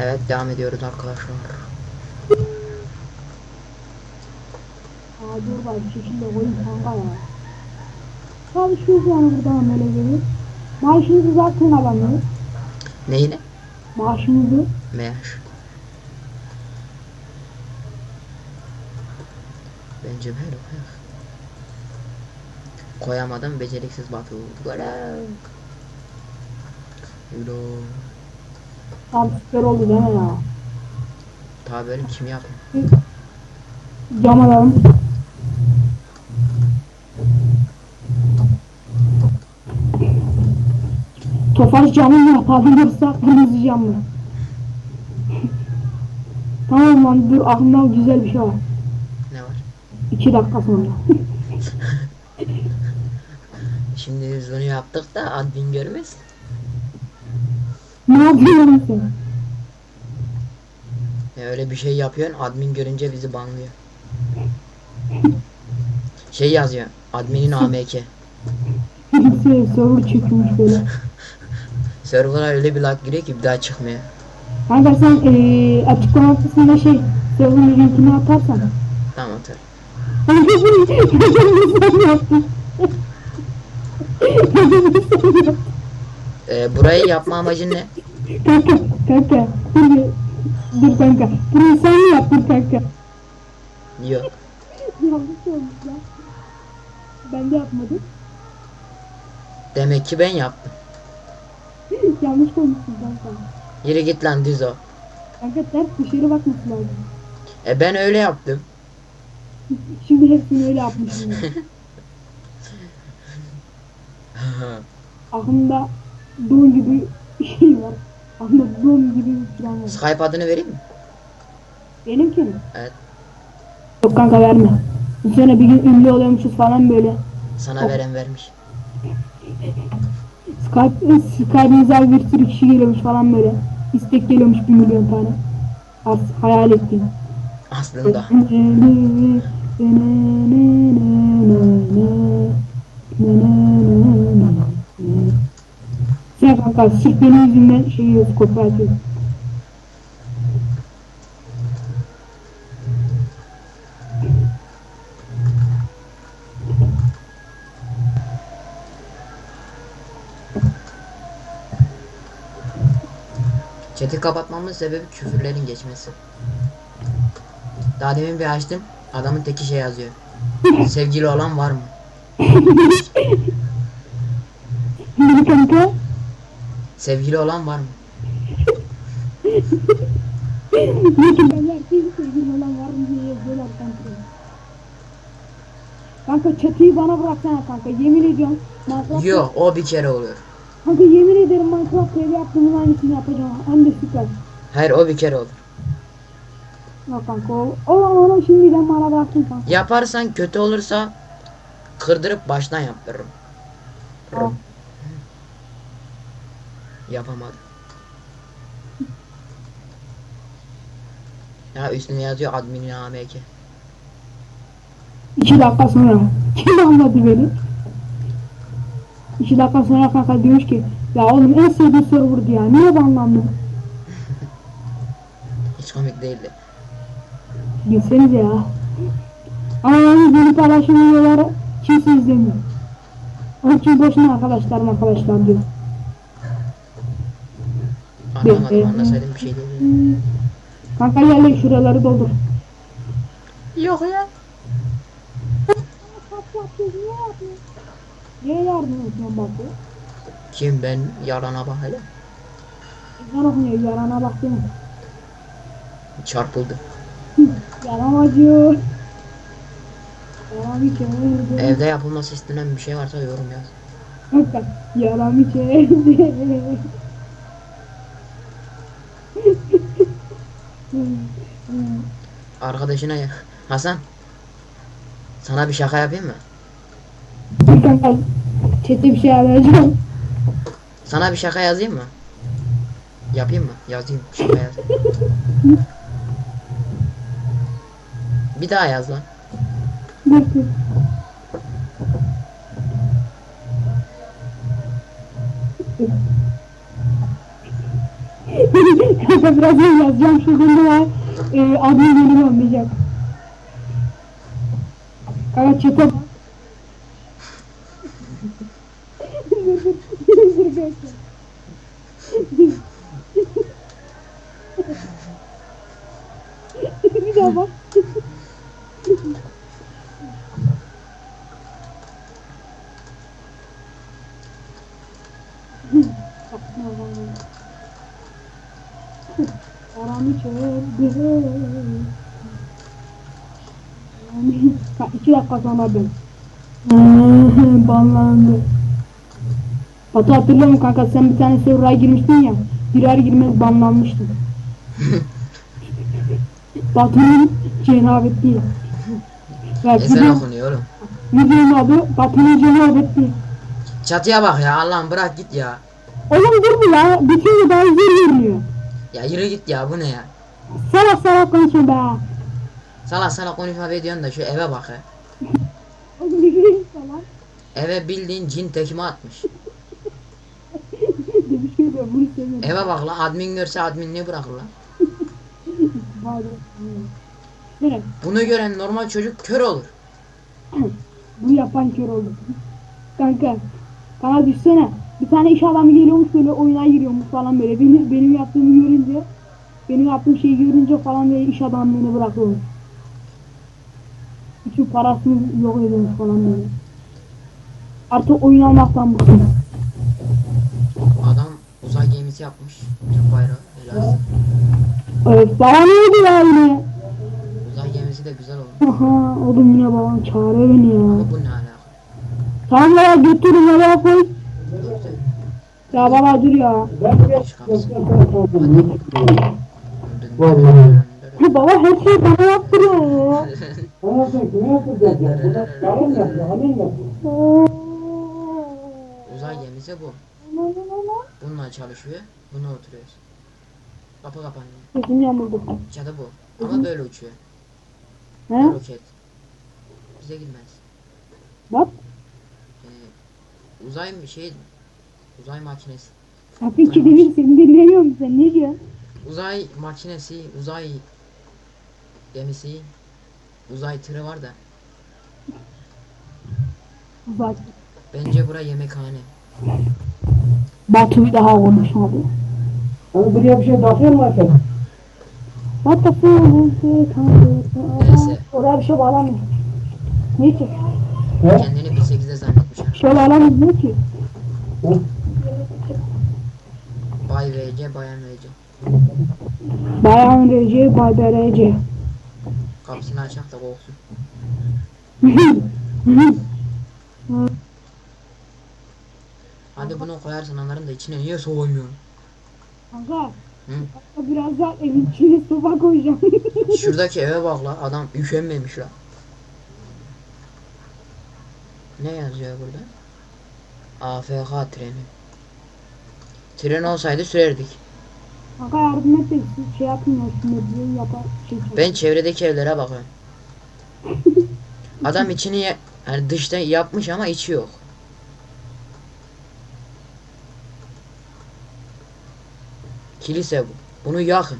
Evet devam ediyoruz arkadaşlar. Aa dur bak şekilde koyayım kanka ya. Çalışıyoruz yani buradan böyle gelir. Maaşınızı zaten alamıyoruz. Neyine? Maaşınızı. Meğer. Bence koyak. Koyamadım beceriksiz Batu. Böyle. Yürü. Tam süper oldu değil mi ya? Tabi böyle kim yapıyor? Cam alalım. Tofaş camı mı yapalım yoksa kırmızı cam mı? tamam lan dur aklımda güzel bir şey var. Ne var? İki dakika sonra. Şimdi biz bunu yaptık da admin görmez. ne yapıyorsun? Ya öyle bir şey yapıyorsun admin görünce bizi banlıyor. Şey yazıyor. Adminin AMK. Şey, server çökmüş böyle. Server'a öyle bir lag giriyor ki bir daha çıkmıyor. Kanka sen eee açıklama kısmında şey server'ın linkini atarsan. Tamam tabii. Kanka bunu sen yaptın. Ee, burayı yapma amacın ne? Kanka, kanka, dur, bir- dur kanka. Bunu sen mi yaptın kanka? Yok. Yanlış olmuş lan. Ben de yapmadım. Demek ki ben yaptım. Yanlış koymuşsun kanka. Yürü git lan düz o. Kanka ters dışarı bakması lazım. E ben öyle yaptım. Şimdi hepsini öyle yapmışım. Aklımda don gibi bir şey var. Aklımda don gibi bir plan var. Skype adını vereyim mi? Benimki mi? Evet. Yok kanka verme. Sene bir gün ünlü oluyormuşuz falan böyle. Sana veren vermiş. Skype, Skype'imize abi bir sürü kişi geliyormuş falan böyle. İstek geliyormuş bir milyon tane. Az hayal ettiğim. Aslında. Sen kanka sırf benim yüzümden şey kopya atıyoruz. Chat'i kapatmamın sebebi küfürlerin geçmesi. Daha demin bir açtım. Adamın teki şey yazıyor. Sevgili olan var mı? Ne kanka? Sevgili olan var mı? Yazıyorlar kanka. Kanka çatıyı bana bıraksana kanka yemin ediyorum. Minecraft Yok o bir kere oluyor. Kanka yemin ederim Minecraft TV yaptığımın aynısını yapacağım. Hem de süper. Hayır o bir kere olur. Yok kanka o, o onu şimdiden bana bıraktın kanka. Yaparsan kötü olursa kırdırıp baştan yaptırırım. Yapamadım. Ya üstüne yazıyor admin AMK. İki dakika sonra. Kim anladı beni? İki dakika sonra kanka diyor ki ya oğlum en sevdiğim serverdı ya. Niye banlandın? Hiç komik değildi. Gitsenize ya. Ama yani beni paylaşım videoları kimse izlemiyor. Onun için boşuna arkadaşlarım arkadaşlar diyor. Anlamadım anlasaydım bir şey değil. Kanka yerle şuraları doldur. Yok ya. Niye yardım ediyorsun bak bu? Kim ben yarana bak hele. Ezan okunuyor yarana bak değil mi? Çarpıldı. Yaram acıyor. Evde yapılması istenen bir şey varsa yorum yaz. Kanka yaram içeride. Arkadaşına ya. Hasan. Sana bir şaka yapayım mı? Kanka çete bir şey arayacağım. Sana bir şaka yazayım mı? Yapayım mı? Yazayım. Şaka yaz. Bir daha yaz lan bekle. Kanka biraz iyi yazacağım şurada ne var? Ee, adını bölüm olmayacak. Kanka çete bak. Bir daha bak. Ha, iki dakika sonra ben. Banlandı. Batu hatırlıyor musun kanka sen bir tane server'a girmiştin ya. Girer girmez banlanmıştın. Batu'nun cenabetliği. Ya Ezan okunuyor oğlum. videonun adı Batu'nun cenabetliği. Çatıya bak ya Allah'ım bırak git ya. Oğlum dur bu ya. Bitince daha yer vermiyor. Ya yürü git ya bu ne ya. Salak salak konuşma be. Salak salak konuşma be diyorsun da şu eve bak salak. Eve bildiğin cin tekme atmış. Eve bak lan admin görse adminliği bırakır lan. Hadi. Evet. Bunu gören normal çocuk kör olur. Bu yapan kör oldu. Kanka. Bana düşsene. Bir tane iş adamı geliyormuş böyle oyuna giriyormuş falan böyle. Benim, benim yaptığımı görünce benim yaptığım şeyi görünce falan böyle iş adamlığını bırakıyormuş. Bütün parasını yok ediyormuş falan böyle. Artık oyun almaktan bıktım. Adam uzay gemisi yapmış. Türk bayrağı. Helal. Evet, bana ne oldu ya yine? Uzay gemisi de güzel oldu. Aha, oğlum yine babam çağırıyor beni ya. Ama bu ne alaka? Tamam ya götürün nereye koy. Ya baba dur ya. Geç kapısı. baba her şeyi bana yaptırıyor ya. Bana sen kime yapacaksın ya? Burada karın yapıyor, hanım yapıyor. Uzay gemisi bu. Bununla çalışıyor. Buna oturuyoruz. Kapı kapanıyor. Sesim yamuldu. Çadı bu. Ama böyle uçuyor. He? Roket. Bize gitmez. Bak. Ee, uzay mı şey uzay makinesi. Kapıyı kilidin seni dinlemiyor musun sen? Ne diyorsun? Uzay makinesi, uzay gemisi, uzay tırı var da. Bak. Bence bura yemekhane. Batu bir daha konuşmadı. Hani buraya bir şey takıyor mu efendim? What the fuck? Neyse. Oraya bir şey bağlamıyor. Niye ki? Kendini 1.8'de zannetmiş şey bağlamıyor niye ki? Bay VC, bayan VC. Bayan Recep, Bay Berece. Kapısını açak da korksun. Hadi bunu koyarsın anlarım da içine niye soğumuyor? Kanka. Hı? Biraz daha evin içine soba koyacağım. Şuradaki eve bak la adam üşenmemiş la. Ne yazıyor burada? AFK treni. Tren olsaydı sürerdik. Kanka yardım et de siz şey yapın ya şunu diye yapar. Şey Ben çevredeki evlere bakıyorum. Adam içini yani dışta yapmış ama içi yok. Kilise bu. Bunu yakın.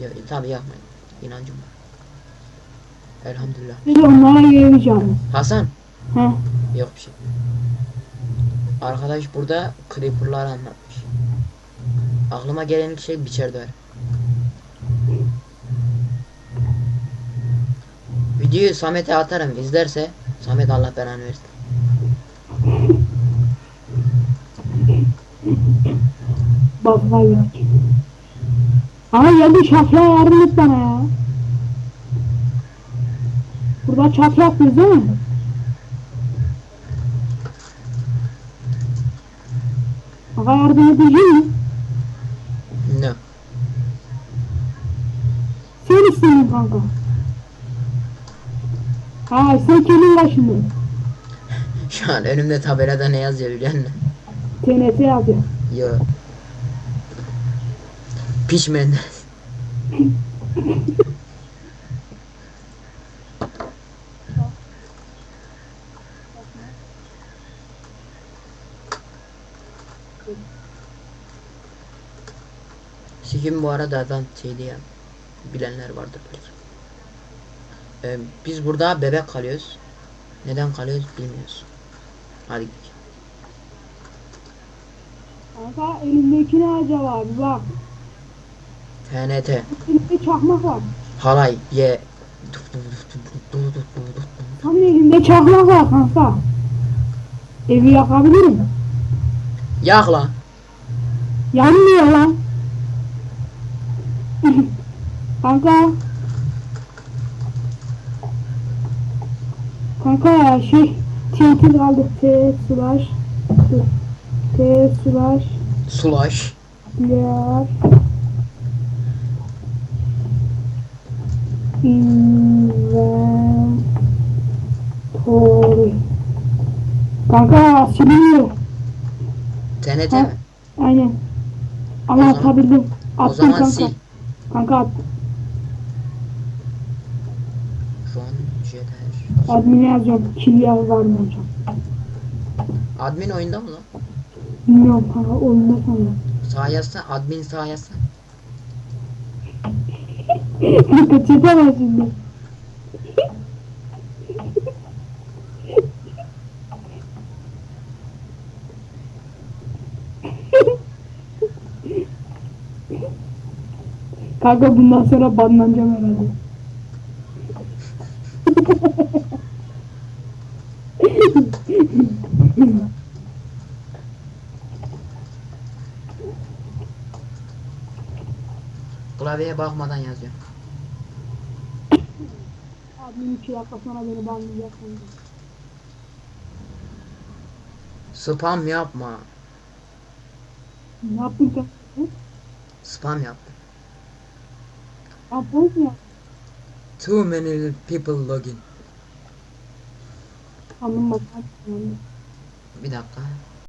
Ya, tabi yakmayın. İnancım var. Elhamdülillah. Siz onlara geleceğim. Hasan. He. Yok bir şey. Arkadaş burada creeper'lar anlatmış. Aklıma gelen ilk şey biçer döver. Videoyu Samet'e atarım izlerse Samet Allah belanı versin. Bakla yok. Ama geldi çatıya yardım et bana ya. Burada yapıyoruz değil mi? Yardım edecek mi? No. Sen istedin kanka. Ha sen kendin başında. Şu an önümde tabelada ne yazıyor biliyor musun? TNT yazıyor. Yo. Pişmen. Sikim bu arada ben şey diye bilenler vardır belki. Ee, biz burada bebek kalıyoruz. Neden kalıyoruz bilmiyoruz. Hadi gidelim. Kanka elimdeki ne acaba bir bak. TNT. Elimde çakmak var. Halay ye. Tam elimde çakmak var kanka. Evi yakabilirim. Yak lan. Yanmıyor lan. kanka. Kanka ya şey TNT kaldı. T dur. T slash Sulaş. Yer Inventory Kanka siliniyor. TNT Ha? mi? Aynen. Ama O zaman- atabildim. O Attım zaman kanka. sil. Kanka at. Ron Jeter. Admin'e yazacağım. Kill yaz var mı hocam? Admin oyunda mı lan? Bilmiyorum kanka oyunda sanırım. Sağ yazsana. Admin sağ yazsana. Kanka çete var şimdi. Kanka bundan sonra banlanacağım herhalde. Klavyeye bakmadan yazıyor. Admin iki dakika sonra beni banlayacak. Spam yapma. Ne yaptın sen? Spam yaptım. Yaptın? Too many people login. Anladım bak. anladım. Bir dakika.